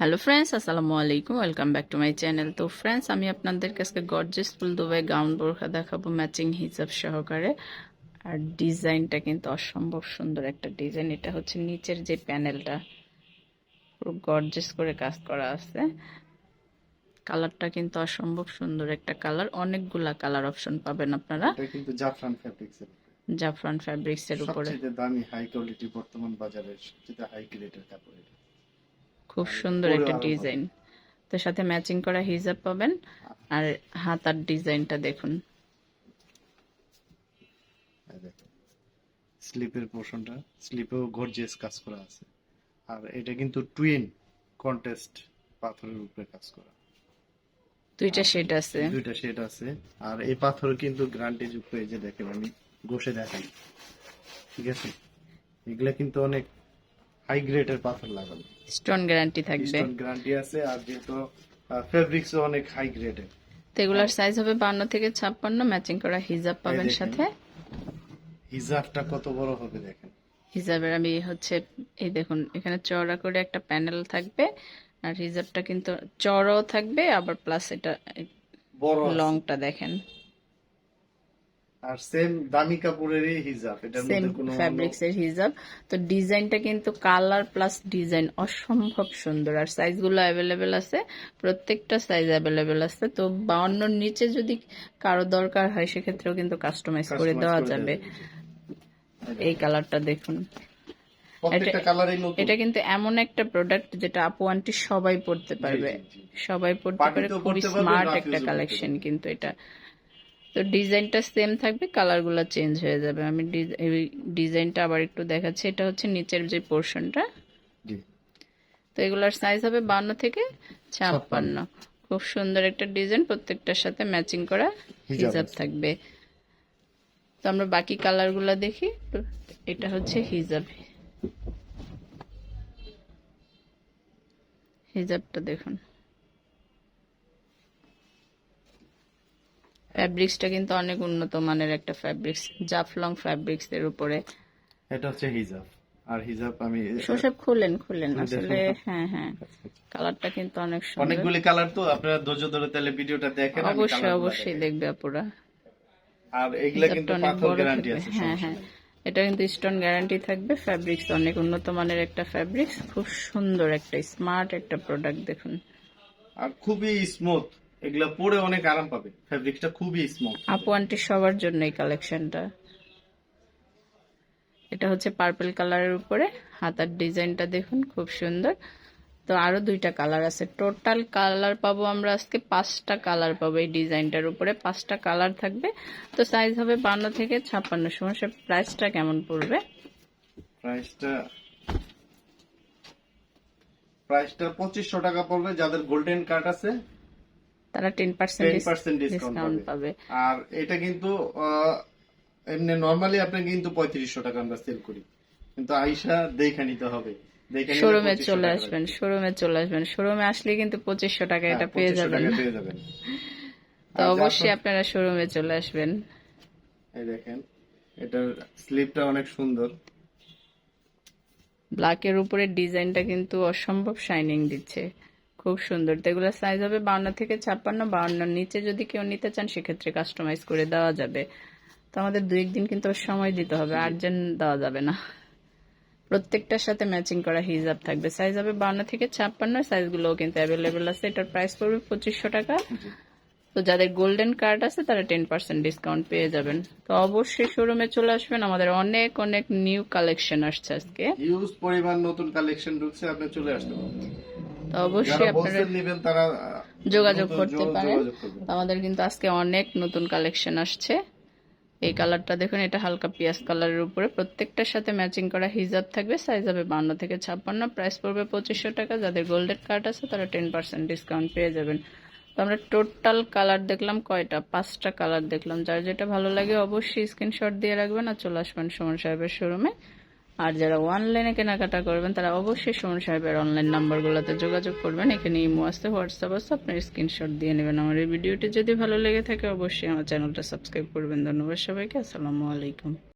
Hello friends আসসালামু আলাইকুম welcome back to my channel তো ফ্রেন্ডস আমি আপনাদের কাছে গর্জেস ফুল দুবাই গাউন বোরখা দেখাবো ম্যাচিং হিসাব সহকারে। আর ডিজাইনটা কিন্তু অসম্ভব সুন্দর একটা ডিজাইন এটা হচ্ছে নিচের যে প্যানেলটা পুরো গর্জেস করে কাজ করা আছে। কালারটা কিন্তু অসম্ভব সুন্দর একটা কালার অনেকগুলা কালার অপশন পাবেন আপনারা। কিন্তু জাফরান ফ্যাব্রিক্স জাফরান ফ্যাব্রিক্স এর উপরে। দামি হাই কোয়ালিটি বর্তমান বাজারের হাই গ্রেডের কাপড় এটা। খুব সুন্দর একটা ডিজাইন। তো সাথে ম্যাচিং করা হিজাব পাবেন আর হাতার ডিজাইনটা দেখুন। স্লিপের পোর্শনটা স্লিপেও গর্জিয়াস কাজ করা আছে। আর এটা কিন্তু টুইন কন্টেস্ট পাথরের উপরে কাজ করা। দুইটা শেড আছে। দুইটা শেড আছে। আর এই পাথর কিন্তু গ্যারান্টি যুক্ত এই যে দেখেন আমি ঘষে দেখাই। ঠিক আছে? এগুলা কিন্তু অনেক হাই গ্রেডের পাথর লাগানো স্টোন গ্যারান্টি থাকবে। গ্যারান্টি আছে আর যেহেতু ফেব্রিক্সও অনেক হাই গ্রেডের তো এগুলার সাইজ হবে বান্ন থেকে ছাপ্পান্ন ম্যাচিং করা হিজাব পাবেন সাথে। হিজাবটা কত বড় হবে দেখেন। হিজাবের আমি হচ্ছে এই দেখুন এখানে চওড়া করে একটা প্যানেল থাকবে আর হিজাবটা কিন্তু চওড়াও থাকবে আবার প্লাস এটা বড়। লংটা দেখেন। আর সেম দামি কাপড়েরই হিজাব এটার মধ্যে কোনো ফ্যাব্রিক্স এর হিজাব। তো ডিজাইনটা কিন্তু কালার প্লাস ডিজাইন অসম্ভব সুন্দর। আর সাইজগুলো অ্যাভেলেবেল আছে প্রত্যেকটা সাইজ অ্যাভেলেবেল আছে। তো বাউন্নর নিচে যদি কারও দরকার হয় সেক্ষেত্রেও কিন্তু কাস্টমাইজ করে দেওয়া যাবে। এই কালারটা দেখুন। এটা কিন্তু এমন একটা প্রোডাক্ট যেটা আপু আন্টি সবাই পড়তে পারবে। সবাই পড়তে পারে খুবই স্মার্ট একটা কালেকশন কিন্তু এটা। তো ডিজাইনটা সেম থাকবে কালারগুলো চেঞ্জ হয়ে যাবে। আমি ডিজ- ডিজাইনটা আবার একটু দেখাচ্ছি। এটা হচ্ছে নিচের যে পোর্শনটা তো এগুলার সাইজ হবে বান্ন থেকে ছাপ্পান্ন। খুব সুন্দর একটা ডিজাইন প্রত্যেকটার সাথে ম্যাচিং করা হিজাব থাকবে। তো আমরা বাকি কালারগুলো দেখি। এটা হচ্ছে হিজাব। হিজাবটা দেখুন। ফ্যাব্রিক্সটা কিন্তু অনেক উন্নত মানের একটা ফ্যাব্রিক্স জাফলং ফ্যাব্রিক্স এর উপরে। এটা হচ্ছে হিজাব। আর হিজাব আমি সব খুলেন খুলেন। আসলে হ্যাঁ হ্যাঁ। কালারটা কিন্তু অনেক সুন্দর। অনেকগুলি কালার তো আপনারা ধৈর্য ধরে তাহলে ভিডিওটা দেখেন অবশ্যই অবশ্যই দেখবে আপুরা। আর এগুলা কিন্তু পাথর গ্যারান্টি আছে হ্যাঁ হ্যাঁ। এটা কিন্তু স্টোন গ্যারান্টি থাকবে। ফ্যাব্রিক্স অনেক উন্নত মানের একটা ফ্যাব্রিক্স খুব সুন্দর একটা স্মার্ট একটা প্রোডাক্ট দেখুন। আর খুবই স্মুথ এগুলা পরে অনেক আরাম পাবে। ফ্যাব্রিকটা খুবই স্মুথ আপু আন্টি সবার জন্য এই কালেকশনটা এটা হচ্ছে পার্পল কালারের উপরে। হাতার ডিজাইনটা দেখুন খুব সুন্দর। তো আরও দুইটা কালার আছে। টোটাল কালার পাবো আমরা আজকে পাঁচটা কালার পাবো এই ডিজাইনটার উপরে। পাঁচটা কালার থাকবে। তো সাইজ হবে বান্ন থেকে ছাপ্পান্ন। সমস্যা প্রাইসটা কেমন পড়বে? প্রাইসটা প্রাইসটা পঁচিশশো টাকা পড়বে। যাদের গোল্ডেন কার্ড আছে তারা টেন পার্সেন্ট ডিসকাউন্ট পাবে। আর এটা কিন্তু এমনি নর্মালি আপনি কিন্তু পঁয়ত্রিশশো টাকা আমরা সেল করি। কিন্তু আইসা দেখে নিতে হবে। শোরুমে চলে আসবেন শোরুমে চলে আসবেন। শোরুমে আসলে কিন্তু পঁচিশশো টাকা হ্যাঁ, এটা পেয়ে যাবেন। পেয়ে যাবেন। তো অবশ্যই আপনারা শোরুমে চলে আসবেন। এই দেখেন এটার স্লিপটা অনেক সুন্দর। ব্ল্যাকের উপরে ডিজাইনটা কিন্তু অসম্ভব শাইনিং দিচ্ছে। খুব সুন্দর। তো এগুলো সাইজ হবে বাউন্ন থেকে ছাপ্পান্ন বাউন্নর নিচে যদি কেউ নিতে চান সেক্ষেত্রে কাস্টমাইজ করে দেওয়া যাবে। তো আমাদের দু একদিন কিন্তু সময় দিতে হবে আর্জেন্ট দেওয়া যাবে না। প্রত্যেকটার সাথে ম্যাচিং করা হিজাব থাকবে। সাইজ হবে বাউন্ন থেকে ছাপ্পান্ন সাইজগুলোও কিন্তু অ্যাভেলেবেল আছে। এটার প্রাইস পড়বে পঁচিশশো টাকা। তো যাদের গোল্ডেন কার্ড আছে তারা টেন পার্সেন্ট ডিসকাউন্ট পেয়ে যাবেন। তো অবশ্যই শোরুমে চলে আসবেন। আমাদের অনেক অনেক নিউ কালেকশন আসছে আজকে। হিউজ পরিমাণ নতুন কালেকশন ঢুকছে আপনি চলে আসতে পারেন তো অবশ্যই আপনারা নেবেন তারা যোগাযোগ করতে পারেন। আমাদের কিন্তু আজকে অনেক নতুন কালেকশন আসছে। এই কালারটা দেখুন এটা হালকা পিয়াজ কালারের উপরে। প্রত্যেকটার সাথে ম্যাচিং করা হিজাব থাকবে সাইজ হবে বান্ন থেকে ছাপ্পান্ন। প্রাইস পড়বে পঁচিশশো টাকা। যাদের গোল্ডেন কার্ড আছে তারা টেন পার্সেন্ট ডিসকাউন্ট পেয়ে যাবেন। তো আমরা টোটাল কালার দেখলাম কয়টা? পাঁচটা কালার দেখলাম। যার যেটা ভালো লাগে অবশ্যই স্ক্রিনশট দিয়ে রাখবেন আর চলে আসবেন সুমন সাহেবের শোরুমে আর যারা অনলাইনে কেনাকাটা করবেন, তারা অবশ্যই সুমন সাহেবের অনলাইন নাম্বারগুলোতে যোগাযোগ করবেন। এখানে ইমো আসতে হোয়াটসঅ্যাপ আসতে আপনার স্ক্রিনশট দিয়ে নেবেন। আমার এই ভিডিওটি যদি ভালো লেগে থাকে, অবশ্যই আমার চ্যানেলটা সাবস্ক্রাইব করবেন। ধন্যবাদ সবাইকে, আসসালামু আলাইকুম।